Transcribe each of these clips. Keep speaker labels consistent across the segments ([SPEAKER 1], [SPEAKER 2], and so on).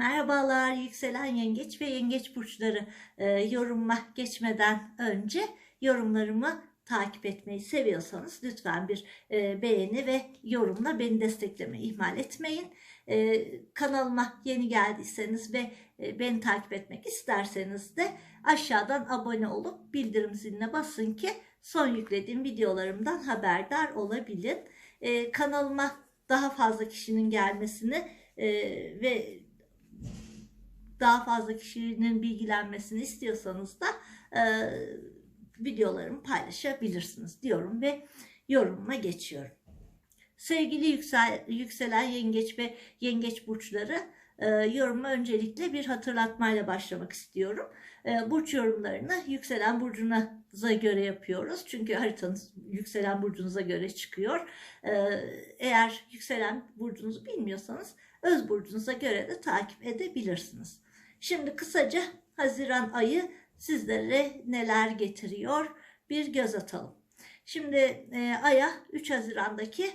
[SPEAKER 1] Merhabalar yükselen yengeç ve yengeç burçları Ee, yoruma geçmeden önce yorumlarımı takip etmeyi seviyorsanız lütfen bir e, beğeni ve yorumla beni desteklemeyi ihmal etmeyin. Ee, kanalıma yeni geldiyseniz ve e, beni takip etmek isterseniz de aşağıdan abone olup bildirim ziline basın ki son yüklediğim videolarımdan haberdar olabilin. Ee, kanalıma daha fazla kişinin gelmesini e, ve daha fazla kişinin bilgilenmesini istiyorsanız da e, videolarımı paylaşabilirsiniz diyorum ve yorumuma geçiyorum. Sevgili yüksel, yükselen yengeç ve yengeç burçları e, yoruma öncelikle bir hatırlatmayla başlamak istiyorum. E, burç yorumlarını yükselen burcunuza göre yapıyoruz. Çünkü haritanız yükselen burcunuza göre çıkıyor. E, eğer yükselen burcunuzu bilmiyorsanız öz burcunuza göre de takip edebilirsiniz. Şimdi kısaca Haziran ayı sizlere neler getiriyor bir göz atalım. Şimdi e, aya 3 Haziran'daki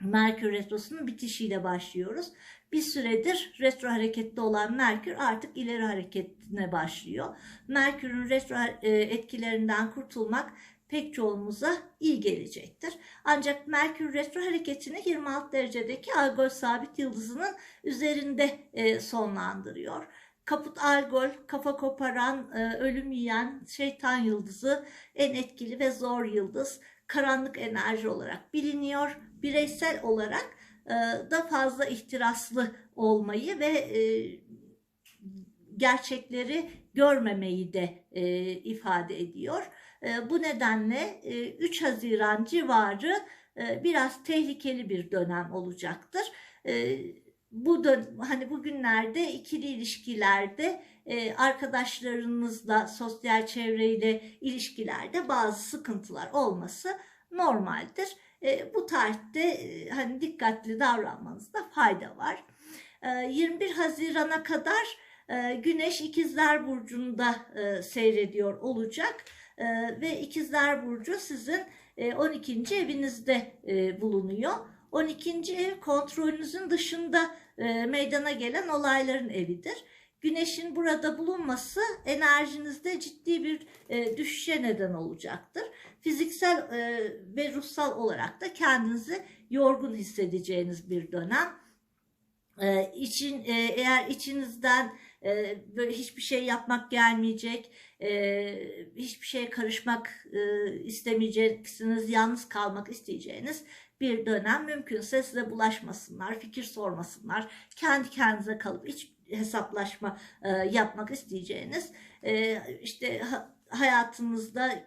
[SPEAKER 1] Merkür Retrosu'nun bitişiyle başlıyoruz. Bir süredir retro hareketli olan Merkür artık ileri hareketine başlıyor. Merkür'ün retro e, etkilerinden kurtulmak pek çoğumuza iyi gelecektir. Ancak Merkür retro hareketini 26 derecedeki Algol sabit yıldızının üzerinde e, sonlandırıyor. Kaput Algol, kafa koparan, e, ölüm yiyen şeytan yıldızı en etkili ve zor yıldız. Karanlık enerji olarak biliniyor. Bireysel olarak e, da fazla ihtiraslı olmayı ve e, gerçekleri görmemeyi de e, ifade ediyor. E, bu nedenle e, 3 Haziran civarı e, biraz tehlikeli bir dönem olacaktır. E, bu da hani bugünlerde ikili ilişkilerde e, arkadaşlarınızla sosyal çevreyle ilişkilerde bazı sıkıntılar olması normaldir. E, bu tarihte e, hani dikkatli davranmanızda fayda var. E, 21 Haziran'a kadar e, Güneş İkizler Burcu'nda e, seyrediyor olacak e, ve İkizler Burcu sizin e, 12. evinizde e, bulunuyor. 12. ev kontrolünüzün dışında e, meydana gelen olayların evidir. Güneşin burada bulunması enerjinizde ciddi bir e, düşüşe neden olacaktır. Fiziksel e, ve ruhsal olarak da kendinizi yorgun hissedeceğiniz bir dönem. İçin eğer içinizden e, böyle hiçbir şey yapmak gelmeyecek, e, hiçbir şeye karışmak e, istemeyeceksiniz, yalnız kalmak isteyeceğiniz bir dönem mümkünse size bulaşmasınlar, fikir sormasınlar, kendi kendinize kalıp hiç hesaplaşma e, yapmak isteyeceğiniz e, işte ha, hayatınızda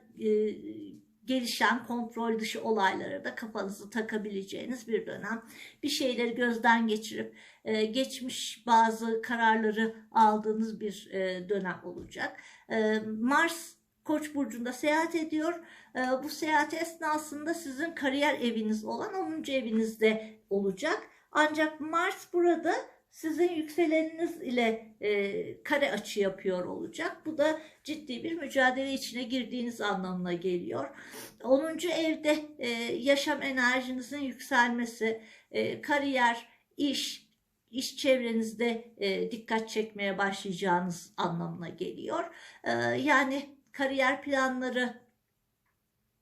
[SPEAKER 1] gelişen kontrol dışı olaylara da kafanızı takabileceğiniz bir dönem. Bir şeyleri gözden geçirip e, geçmiş bazı kararları aldığınız bir e, dönem olacak. E, Mars Koç burcunda seyahat ediyor. E, bu seyahat esnasında sizin kariyer eviniz olan 10. evinizde olacak. Ancak Mars burada sizin yükseleniniz ile e, kare açı yapıyor olacak. Bu da ciddi bir mücadele içine girdiğiniz anlamına geliyor. 10. evde e, yaşam enerjinizin yükselmesi, e, kariyer, iş, iş çevrenizde e, dikkat çekmeye başlayacağınız anlamına geliyor. E, yani kariyer planları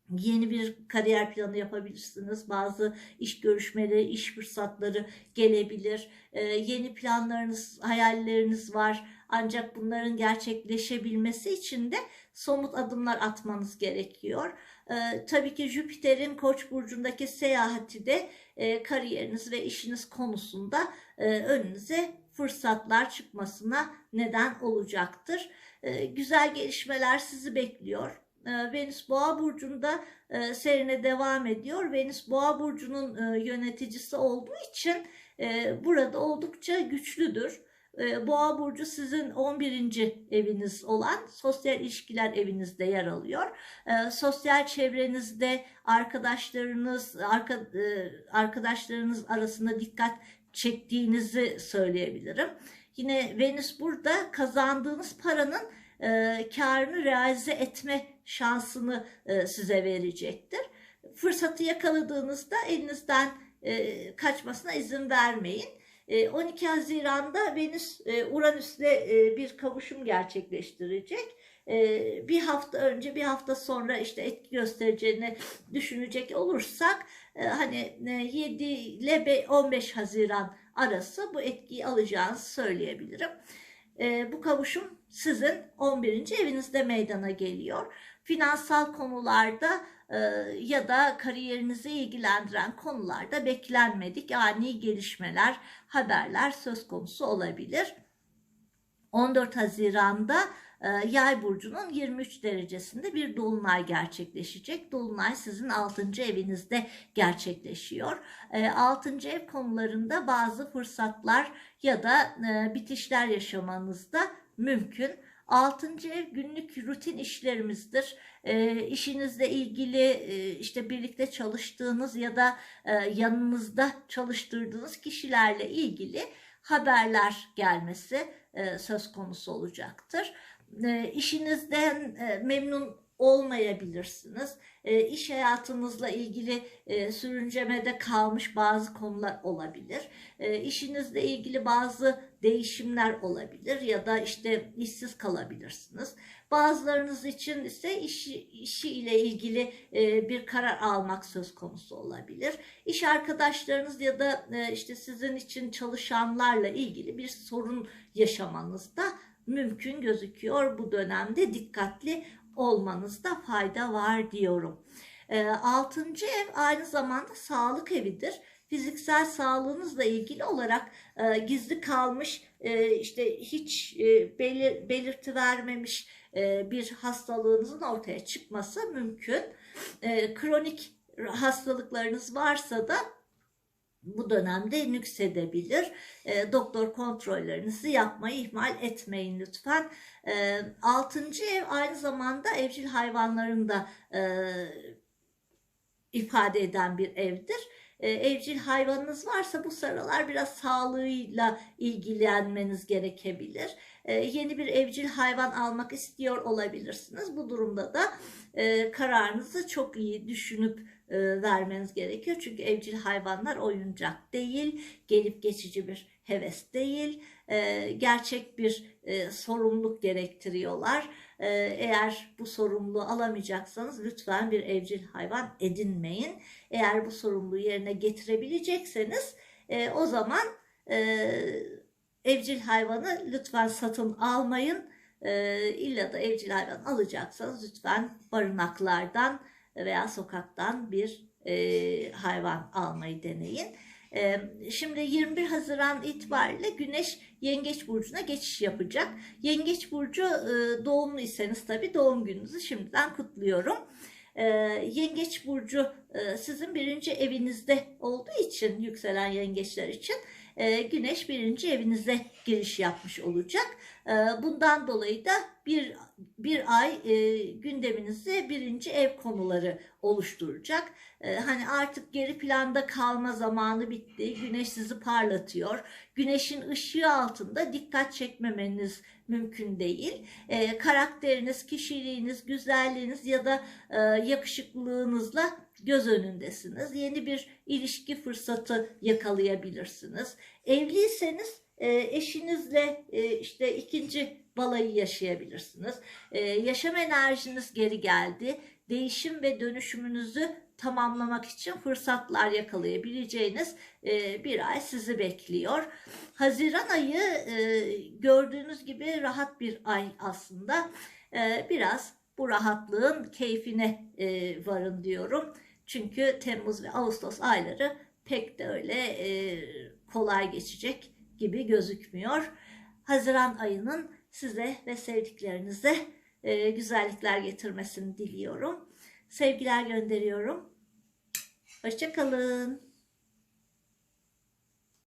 [SPEAKER 1] yeni bir kariyer planı yapabilirsiniz. Bazı iş görüşmeleri, iş fırsatları gelebilir. Ee, yeni planlarınız, hayalleriniz var. Ancak bunların gerçekleşebilmesi için de somut adımlar atmanız gerekiyor. Ee, tabii ki Jüpiter'in Koç burcundaki seyahati de e, kariyeriniz ve işiniz konusunda e, önünüze fırsatlar çıkmasına neden olacaktır. E, güzel gelişmeler sizi bekliyor. E, Venüs Boğa burcunda e, seyrine devam ediyor. Venüs Boğa burcunun e, yöneticisi olduğu için e, burada oldukça güçlüdür. Boğa burcu sizin 11. eviniz olan sosyal ilişkiler evinizde yer alıyor. Sosyal çevrenizde arkadaşlarınız arka, arkadaşlarınız arasında dikkat çektiğinizi söyleyebilirim. Yine Venüs burada kazandığınız paranın e, karını realize etme şansını e, size verecektir. Fırsatı yakaladığınızda elinizden e, kaçmasına izin vermeyin. E, 12 Haziran'da Venüs e, Uranüs'le e, bir kavuşum gerçekleştirecek. E, bir hafta önce bir hafta sonra işte etki göstereceğini düşünecek olursak e, hani e, 7 ile be- 15 Haziran arası bu etkiyi alacağınızı söyleyebilirim. E, bu kavuşum sizin 11. evinizde meydana geliyor. Finansal konularda e, ya da kariyerinizi ilgilendiren konularda beklenmedik ani gelişmeler, haberler söz konusu olabilir. 14 Haziran'da Yay burcunun 23 derecesinde bir dolunay gerçekleşecek. Dolunay sizin 6. evinizde gerçekleşiyor. 6. ev konularında bazı fırsatlar ya da e, bitişler yaşamanız da mümkün. 6. ev günlük rutin işlerimizdir. E, işinizle ilgili e, işte birlikte çalıştığınız ya da e, yanınızda çalıştırdığınız kişilerle ilgili haberler gelmesi e, söz konusu olacaktır. E, işinizden e, memnun olmayabilirsiniz. E, iş hayatınızla ilgili e, sürüncemede kalmış bazı konular olabilir. E, işinizle ilgili bazı değişimler olabilir ya da işte işsiz kalabilirsiniz. Bazılarınız için ise işi, işi ile ilgili e, bir karar almak söz konusu olabilir. İş arkadaşlarınız ya da e, işte sizin için çalışanlarla ilgili bir sorun yaşamanız da mümkün gözüküyor bu dönemde dikkatli olmanızda fayda var diyorum. E, altıncı ev aynı zamanda sağlık evidir. Fiziksel sağlığınızla ilgili olarak e, gizli kalmış e, işte hiç e, belir, belirti vermemiş e, bir hastalığınızın ortaya çıkması mümkün. E, kronik hastalıklarınız varsa da bu dönemde nüksedebilir. E, doktor kontrollerinizi yapmayı ihmal etmeyin lütfen. E, altıncı ev aynı zamanda evcil hayvanların da e, ifade eden bir evdir. E, evcil hayvanınız varsa bu sıralar biraz sağlığıyla ilgilenmeniz gerekebilir. E, yeni bir evcil hayvan almak istiyor olabilirsiniz. Bu durumda da e, kararınızı çok iyi düşünüp e, vermeniz gerekiyor. Çünkü evcil hayvanlar oyuncak değil, gelip geçici bir heves değil, e, gerçek bir e, sorumluluk gerektiriyorlar. E, eğer bu sorumluluğu alamayacaksanız lütfen bir evcil hayvan edinmeyin. Eğer bu sorumluluğu yerine getirebilecekseniz o zaman evcil hayvanı lütfen satın almayın. E, illa da evcil hayvan alacaksanız lütfen barınaklardan veya sokaktan bir e, hayvan almayı deneyin. E, şimdi 21 Haziran itibariyle Güneş Yengeç Burcu'na geçiş yapacak. Yengeç Burcu e, doğumluyseniz tabii doğum gününüzü şimdiden kutluyorum. E, Yengeç Burcu e, sizin birinci evinizde olduğu için yükselen yengeçler için e, Güneş birinci evinize giriş yapmış olacak. E, bundan dolayı da bir bir ay e, gündeminizi birinci ev konuları oluşturacak. E, hani artık geri planda kalma zamanı bitti. Güneş sizi parlatıyor. Güneşin ışığı altında dikkat çekmemeniz mümkün değil. E, karakteriniz, kişiliğiniz, güzelliğiniz ya da e, yakışıklılığınızla göz önündesiniz. Yeni bir ilişki fırsatı yakalayabilirsiniz. Evliyseniz e, eşinizle e, işte ikinci balayı yaşayabilirsiniz. E, yaşam enerjiniz geri geldi. Değişim ve dönüşümünüzü tamamlamak için fırsatlar yakalayabileceğiniz e, bir ay sizi bekliyor. Haziran ayı e, gördüğünüz gibi rahat bir ay aslında. E, biraz bu rahatlığın keyfine e, varın diyorum. Çünkü Temmuz ve Ağustos ayları pek de öyle e, kolay geçecek gibi gözükmüyor. Haziran ayının size ve sevdiklerinize e, güzellikler getirmesini diliyorum. Sevgiler gönderiyorum. Hoşçakalın.